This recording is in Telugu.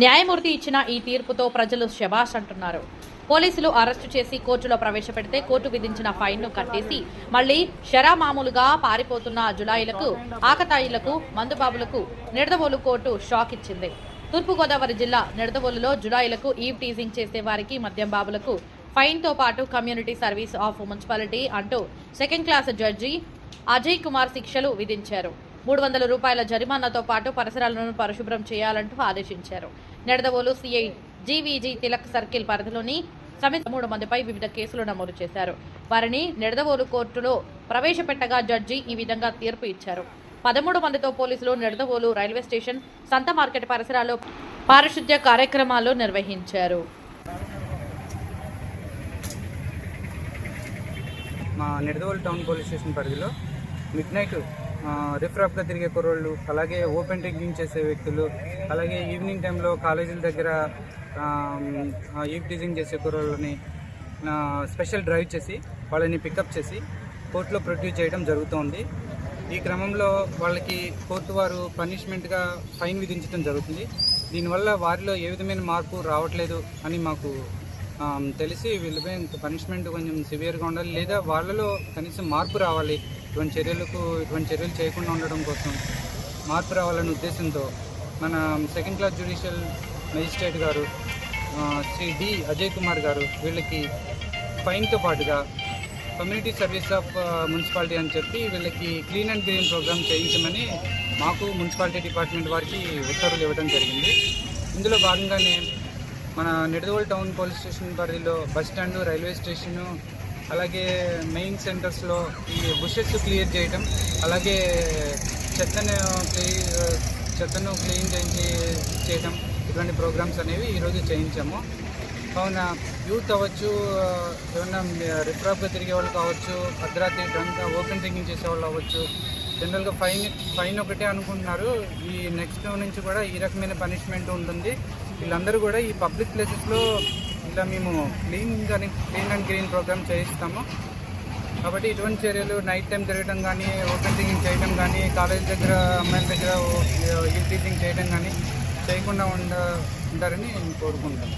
న్యాయమూర్తి ఇచ్చిన ఈ తీర్పుతో ప్రజలు శబాష్ అంటున్నారు. పోలీసులు అరెస్టు చేసి కోర్టులో ప్రవేశపెడితే కోర్టు విధించిన ఫైన్ను కట్టేసి మళ్ళీ షరా మామూలుగా పారిపోతున్న జులాయిలకు ఆకతాయిలకు మందుబాబులకు నిడదవోలు కోర్టు షాక్ ఇచ్చింది. తూర్పుగోదావరి జిల్లా నిడదవోలులో జులాయిలకు ఈవ్ టీజింగ్ చేసే వారికి మద్యం బాబులకు ఫైన్తో పాటు కమ్యూనిటీ సర్వీస్ ఆఫ్ మున్సిపాలిటీ అంటూ second class judge Ajay Kumar శిక్షలు విధించారు. మూడు వందల రూపాయల జరిమానాతో పాటు పరిసరాలను పరిశుభ్రం చేయాలంటూ ఆదేశించారు. Nidadavolu CI GVG Tilak circle పరిధిలోని సమితి మూడు మందిపై వివిధ కేసులు నమోదు చేశారు. వారిని నిడదవోలు కోర్టులో ప్రవేశపెట్టగా జడ్జి ఈ విధంగా తీర్పు ఇచ్చారు. పదమూడు మందితో పోలీసులు నిడదవోలు రైల్వే స్టేషన్ సంత మార్కెట్ పరిసరాల్లో పారిశుద్ధ్య కార్యక్రమాలు నిర్వహించారు. మా నిడదవోలు టౌన్ పోలీస్ స్టేషన్ పరిధిలో మిడ్ నైట్ రిఫ్రాప్గా తిరిగే కుర్రోళ్ళు అలాగే ఓపెన్ డ్రింకింగ్ చేసే వ్యక్తులు అలాగే ఈవినింగ్ టైంలో కాలేజీల దగ్గర ఈవ్టీజింగ్ చేసే కుర్రోళ్ళని స్పెషల్ డ్రైవ్ చేసి వాళ్ళని పికప్ చేసి కోర్టులో ప్రొడ్యూస్ చేయడం జరుగుతోంది. ఈ క్రమంలో వాళ్ళకి కోర్టు వారు పనిష్మెంట్గా ఫైన్ విధించడం జరుగుతుంది. దీనివల్ల వారిలో ఏ విధమైన మార్పు రావట్లేదు అని మాకు తెలిసి వీళ్ళపై పనిష్మెంట్ కొంచెం సివియర్గా ఉండాలి లేదా వాళ్ళలో కనీసం మార్పు రావాలి ఇటువంటి చర్యలకు ఇటువంటి చర్యలు చేయకుండా ఉండడం కోసం మార్పు రావాలనే ఉద్దేశంతో మన సెకండ్ క్లాస్ జ్యుడిషియల్ మెజిస్ట్రేట్ గారు శ్రీ డి అజయ్ కుమార్ గారు వీళ్ళకి ఫైన్తో పాటుగా కమ్యూనిటీ సర్వీస్ ఆఫ్ మున్సిపాలిటీ అని చెప్పి వీళ్ళకి క్లీన్ అండ్ గ్రీన్ ప్రోగ్రామ్ చేయించమని మాకు మున్సిపాలిటీ డిపార్ట్మెంట్ వారికి ఉత్తర్వులు ఇవ్వడం జరిగింది. ఇందులో భాగంగానే మన నిడదవోల్ టౌన్ పోలీస్ స్టేషన్ పరిధిలో బస్ స్టాండ్ రైల్వే స్టేషను అలాగే మెయిన్ సెంటర్స్లో ఈ బుషెస్ క్లియర్ చేయటం అలాగే చెత్తను చెత్తను క్లీన్ చేయించి చేయటం ఇటువంటి ప్రోగ్రామ్స్ అనేవి ఈరోజు చేయించాము. కావున యూత్ అవ్వచ్చు ఏమన్నా రిప్రాప్గా తిరిగే వాళ్ళు కావచ్చు అర్ధరాత్రి డ్రంక్ ఓపెన్ డ్రింకింగ్ చేసే వాళ్ళు అవ్వచ్చు జనరల్గా ఫైన్ ఫైన్ ఒకటే అనుకుంటున్నారు. ఈ నెక్స్ట్ నుంచి కూడా ఈ రకమైన పనిష్మెంట్ ఉంటుంది. వీళ్ళందరూ కూడా ఈ పబ్లిక్ ప్లేసెస్లో ఇట్లా మేము క్లీన్ కానీ క్లీన్ అండ్ గ్రీన్ ప్రోగ్రామ్ చేయిస్తాము. కాబట్టి ఇటువంటి చర్యలు నైట్ టైం తిరగడం కానీ ఓపెన్ డ్రింకింగ్ చేయడం కానీ కాలేజ్ దగ్గర అమ్మాయిల దగ్గర టీచింగ్ చేయడం కానీ చేయకుండా ఉండ ఉంటారని కోరుకుంటాం